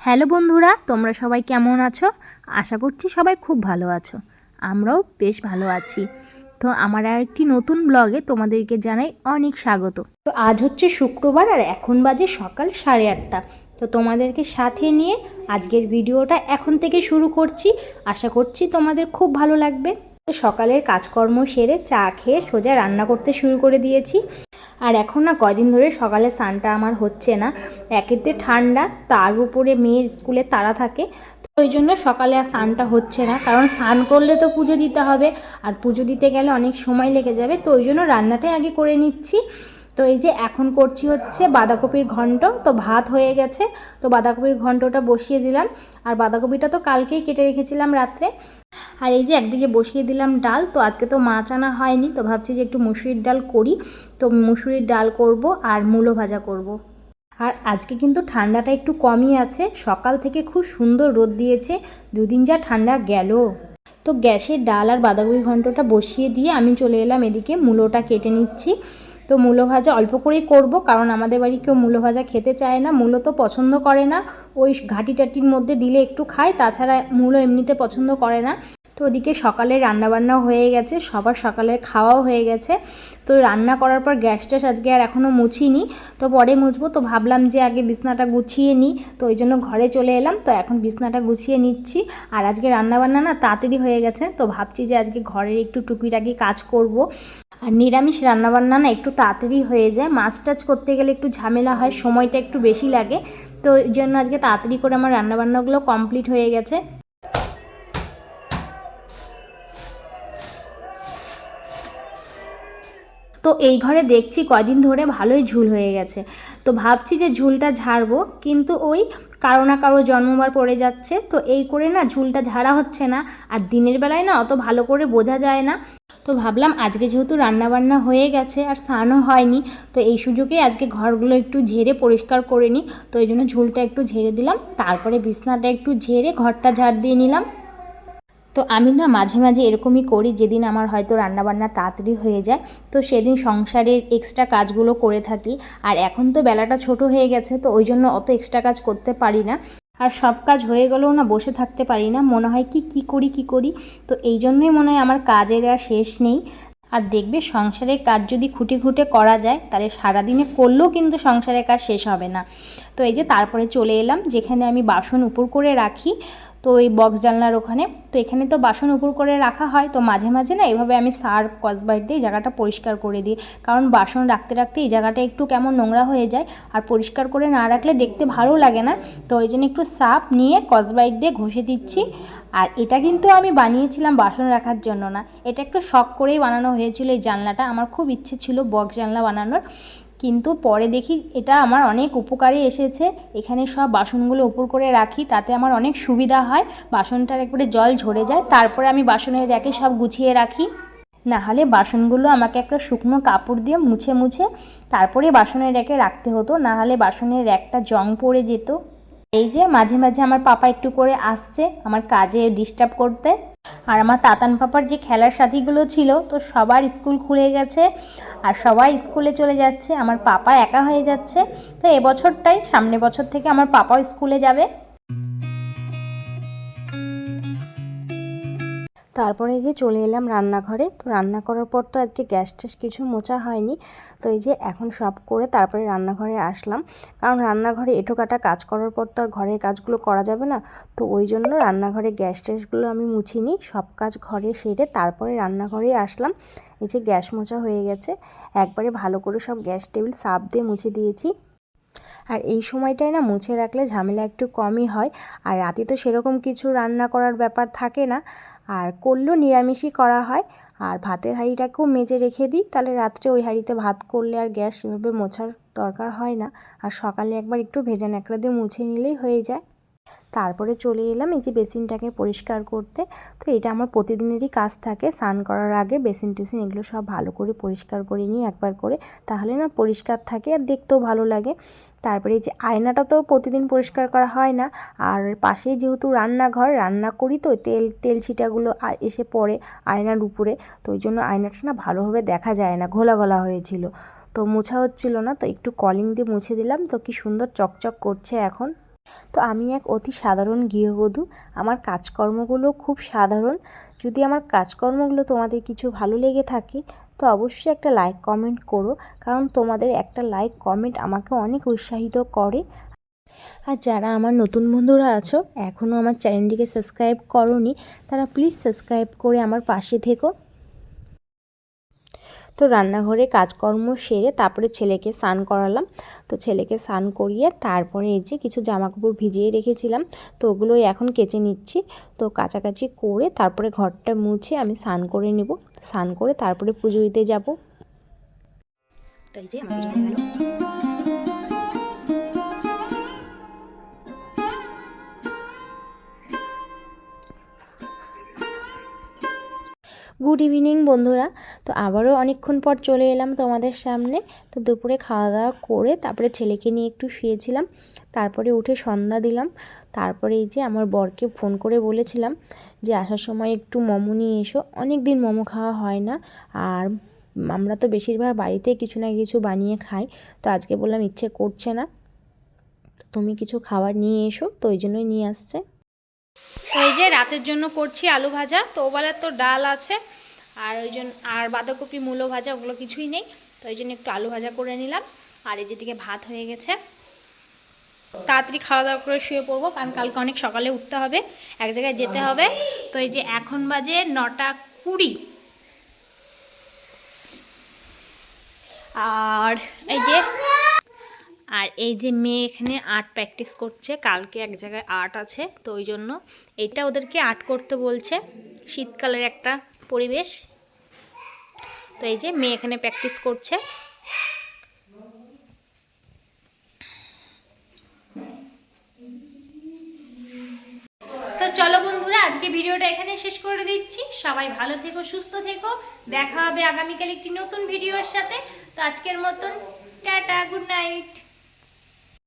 Hello বন্ধুরা, তোমরা সবাই কেমন আছো? আশা করছি সবাই খুব ভালো আছো। আমরাও বেশ ভালো আছি। তো আমার আর একটি নতুন ব্লগে তোমাদেরকে জানাই অনেক স্বাগত। তো আজ হচ্ছে শুক্রবার আর এখন বাজে সকাল সাড়ে আটটা। তো তোমাদেরকে সাথে নিয়ে আজকের ভিডিওটা এখন থেকে শুরু করছি। আশা করছি তোমাদের খুব ভালো লাগবে। সকালের কাজকর্ম সেরে চা খেয়ে সোজা রান্না করতে শুরু করে দিয়েছি। আর এখন না কয়দিন ধরে সকালে স্নানটা আমার হচ্ছে না। একেতে ঠান্ডা, তার উপরে মেয়ের স্কুলে তারা থাকে। তো ওই জন্য সকালে আর স্নানটা হচ্ছে না। কারণ স্নান করলে তো পুজো দিতে হবে, আর পুজো দিতে গেলে অনেক সময় লেগে যাবে। তো ওই জন্য রান্নাটাই আগে করে নিচ্ছি। তো এই যে এখন করছি হচ্ছে বাঁধাকপির ঘন্ট। তো ভাত হয়ে গেছে। তো বাঁধাকপির ঘন্টটা বসিয়ে দিলাম। আর বাঁধাকপিটা তো কালকেই কেটে রেখেছিলাম রাত্রে। আর এই যে একদিকে বসিয়ে দিলাম ডাল, তো আজকে তো মাছ আনা হয়নি, তো ভাবছি যে একটু মুসুরির ডাল করি। তো মুসুরির ডাল করব আর মূলো ভাজা করব। আর আজকে কিন্তু ঠান্ডাটা একটু কমই আছে, সকাল থেকে খুব সুন্দর রোদ দিয়েছে, দুদিন যা ঠান্ডা গেল। তো গ্যাসের ডাল আর বাঁধাকপি ঘন্টটা বসিয়ে দিয়ে আমি চলে এলাম এদিকে মূলোটা কেটে নিচ্ছি। তো মূলো ভাজা অল্প করেই করব, কারণ আমাদের বাড়ি কেউ মূলো ভাজা খেতে চায় না, মূলো তো পছন্দ করে না। ওই ঘাটি টাটির মধ্যে দিলে একটু খায়, তাছাড়া মূলো এমনিতে পছন্দ করে না। তো ওদিকে সকালে রান্নাবান্নাও হয়ে গেছে, সবার সকালের খাওয়াও হয়ে গেছে। তো রান্না করার পর গ্যাস ট্যাস আজকে আর এখনও মুছিনি। তো পরে মুছবো, তো ভাবলাম যে আগে বিছনাটা গুছিয়ে নিই। তো ওই জন্য ঘরে চলে এলাম, তো এখন বিছনাটা গুছিয়ে নিচ্ছি। আর আজকে রান্নাবান্না না তাড়াতাড়ি হয়ে গেছে, তো ভাবছি যে আজকে ঘরের একটু টুকিটাকি কাজ করব। আর নিরামিষ রান্নাবান্না না একটু তাড়াতাড়ি হয়ে যায়। মাছ টাছ করতে গেলে একটু ঝামেলা হয়, সময়টা একটু বেশি লাগে। তো জন্য আজকে তাড়াতাড়ি করে আমার রান্নাবান্নাগুলো কমপ্লিট হয়ে গেছে। তো এই ঘরে দেখছি কদিন ধরে ভালোই ঝুল হয়ে গেছে। তো ভাবছি যে ঝুলটা ঝাড়বো, কিন্তু ওই কারও না কারও জন্মবার পড়ে যাচ্ছে। তো এই করে না ঝুলটা ঝাড়া হচ্ছে না, আর দিনের বেলায় না অত ভালো করে বোঝা যায় না। তো ভাবলাম আজকে যেহেতু রান্নাবান্না হয়ে গেছে আর স্নানও হয়নি, তো এই সুযোগে আজকে ঘরগুলো একটু ঝেড়ে পরিষ্কার করে নিই। তো এই জন্য ঝুলটা একটু ঝেড়ে দিলাম, তারপরে বিছনাটা একটু ঝেড়ে ঘরটা ঝাড় দিয়ে নিলাম। তো আমি না মাঝে মাঝে এরকমই করি, যেদিন আমার হয়তো রান্নাবান্না তাড়াতাড়ি হয়ে যায়, তো সেদিন সংসারের এক্সট্রা কাজগুলো করে থাকি। আর এখন তো বেলাটা ছোট হয়ে গেছে, তো ওই জন্য অত এক্সট্রা কাজ করতে পারি না। আর সব কাজ হয়ে গেলেও না বসে থাকতে পারি না, মনে হয় কি কি করি কি করি? তো এই জন্যই মনে হয় আমার কাজের আর শেষ নেই। আর দেখবে সংসারের কাজ যদি খুঁটে খুঁটে করা যায়, তাহলে সারাদিনে করলেও কিন্তু সংসারের কাজ শেষ হবে না। তো এই যে তারপরে চলে এলাম, যেখানে আমি বাসন উপর করে রাখি। তো ওই বক্স জানলার ওখানে। তো এখানে তো বাসন উপর করে রাখা হয়। তো মাঝে মাঝে না এভাবে আমি সার্ফ কসবাইট দিয়ে জায়গাটা পরিষ্কার করে দিই। কারণ বাসন রাখতে রাখতে এই জায়গাটা একটু কেমন নোংরা হয়ে যায়। আর পরিষ্কার করে না রাখলে দেখতে ভালো লাগে না। তো ওই জন্য একটু সার্ফ নিয়ে কসবাইট দিয়ে ঘষে দিচ্ছি। আর এটা কিন্তু আমি বানিয়েছিলাম বাসন রাখার জন্য না। এটা একটু শখ করেই বানানো হয়েছিল এই জানলাটা। আমার খুব ইচ্ছে ছিল বক্স জানলা বানানোর। কিন্তু পরে দেখি এটা আমার অনেক উপকারে এসেছে। এখানে সব বাসনগুলো উপর করে রাখি, তাতে আমার অনেক সুবিধা হয়। বাসনটার একবারে জল ঝরে যায়, তারপরে আমি বাসনের র্যাকে সব গুছিয়ে রাখি। নাহলে বাসনগুলো আমাকে একটা শুকনো কাপড় দিয়ে মুছে মুছে তারপরে বাসনের র্যাকে রাখতে হতো, নাহলে বাসনের র্যাকটা জং পড়ে যেত। এই যে মাঝে মাঝে আমার পাপা একটু করে আসছে আমার কাজে ডিস্টার্ব করতে। আর আমার তাতান পাপার যে খেলার সাথীগুলো ছিল, তো সবার স্কুল খুলে গেছে আর সবাই স্কুলে চলে যাচ্ছে। আমার পাপা একা হয়ে যাচ্ছে। তো এবছরটাই, সামনে বছর থেকে আমার পাপাও স্কুলে যাবে। তারপরে যে চলে এলাম রান্নাঘরে। তো রান্না করার পর তো আজকে গ্যাস ট্যাস কিছু মোচা হয়নি। তো এই যে এখন সব করে তারপরে রান্নাঘরে আসলাম। কারণ রান্নাঘরে এঁটো কাটা কাজ করার পর তো আর ঘরের কাজগুলো করা যাবে না। তো ওই জন্য রান্নাঘরে গ্যাস ট্যাসগুলো আমি মুছিনি। সব কাজ ঘরে সেরে তারপরে রান্নাঘরে আসলাম। এই যে গ্যাস মোচা হয়ে গেছে। একবারে ভালো করে সব গ্যাস টেবিল সাপ দিয়ে মুছে দিয়েছি। আর এই সময়টায় না মুছে রাখলে ঝামেলা একটু কমই হয়। আর রাতে তো সেরকম কিছু রান্না করার ব্যাপার থাকে না। আর করলেও নিরামিষই করা হয়। আর ভাতের হাঁড়িটাকেও মেজে রেখে দিই। তাহলে রাত্রে ওই হাঁড়িতে ভাত করলে আর গ্যাস সেভাবে মোছার দরকার হয় না। আর সকালে একবার একটু ভেজা ন্যাকড়া দিয়ে মুছে নিলেই হয়ে যায়। তারপরে চলে এলাম এই যে বেসিনটাকে পরিষ্কার করতে। তো এটা আমার প্রতিদিনেরই কাজ থাকে, স্নান করার আগে বেসিন টেসিন এগুলো সব ভালো করে পরিষ্কার করে নিই একবার করে, তাহলে না পরিষ্কার থাকে আর দেখতেও ভালো লাগে। তারপরে এই যে আয়নাটা তো প্রতিদিন পরিষ্কার করা হয় না, আর পাশেই যেহেতু রান্নাঘর, রান্না করি তো তেল তেল ছিটাগুলো এসে পড়ে আয়নার উপরে, তো ওই জন্য আয়নাটা না ভালোভাবে দেখা যায় না, ঘোলা ঘোলা হয়েছিল। তো মোছা হচ্ছিল না, তো একটু কলিং দিয়ে মুছে দিলাম, তো কি সুন্দর চকচক করছে এখন। তো আমি এক অতি সাধারণ গৃহবধূ। আমার কাজকর্মগুলো খুব সাধারণ। যদি আমার কাজকর্মগুলো তোমাদের কিছু ভালো লেগে থাকে, তো অবশ্যই একটা লাইক কমেন্ট করো। কারণ তোমাদের একটা লাইক কমেন্ট আমাকে অনেক উৎসাহিত করে। আর যারা আমার নতুন বন্ধুরা আছো এখনও আমার চ্যানেলটিকে সাবস্ক্রাইব করনি, তারা প্লিজ সাবস্ক্রাইব করে আমার পাশে থেকো। তো রান্নাঘরে কাজকর্ম সেরে তারপরে ছেলেকে স্নান করালাম। তো ছেলেকে স্নান করিয়ে তারপরে এই যে কিছু জামা কাপড় ভিজিয়ে রেখেছিলাম, তো ওগুলোই এখন কেচে নিচ্ছি। তো কাছাকাছি করে তারপরে ঘরটা মুছে আমি স্নান করে নেব। স্নান করে তারপরে পুজো দিতে যাব। তো এই যে আমার গুড ইভিনিং বন্ধুরা। তো আবারও অনেকক্ষণ পর চলে এলাম তোমাদের সামনে। তো দুপুরে খাওয়া দাওয়া করে তারপরে ছেলেকে নিয়ে একটু শুয়েছিলাম। তারপরে উঠে সন্ধ্যা দিলাম। তারপরে এই যে আমার বরকে ফোন করে বলেছিলাম যে, আসার সময় একটু মোমো নিয়ে এসো। অনেক দিন মোমো খাওয়া হয় না। আর আমরা তো বেশিরভাগ বাড়িতে কিছু না কিছু বানিয়ে খাই। তো আজকে বললাম ইচ্ছে করছে না। তুমি কিছু খাবার নিয়ে এসো। তো ওই জন্যই নিয়ে আসছে। এই যে রাতের জন্য করছি আলু ভাজা তো ওবেলার তো ডাল আছে, আর ওই জন্য আর বাঁধাকপি, মূলো ভাজা, ওগুলো কিছুই নেই, তো ওই জন্য একটু আলু ভাজা করে নিলাম। আর এই যেদিকে ভাত হয়ে গেছে। তাড়াতাড়ি খাওয়া দাওয়া করে শুয়ে পড়ব, কারণ কালকে অনেক সকালে উঠতে হবে, এক জায়গায় যেতে হবে। তো এই যে এখন বাজে নটা কুড়ি। আর এই যে আর এই যে মেয়ে এখানে আর্ট প্র্যাকটিস করছে, কালকে এক জায়গায় আর্ট আছে, তো ওই জন্য এটা ওদেরকে আর্ট করতে বলছে, শীতকালের একটা পরিবেশ। তো এই যে মেয়ে এখানে প্র্যাকটিস করছে। তো চলো বন্ধুরা, আজকে ভিডিওটা এখানে শেষ করে দিচ্ছি। সবাই ভালো থেকো, সুস্থ থেকো। দেখা হবে আগামীকাল একটি নতুন ভিডিওর সাথে। তো আজকের মতন, টাটা, গুড নাইট।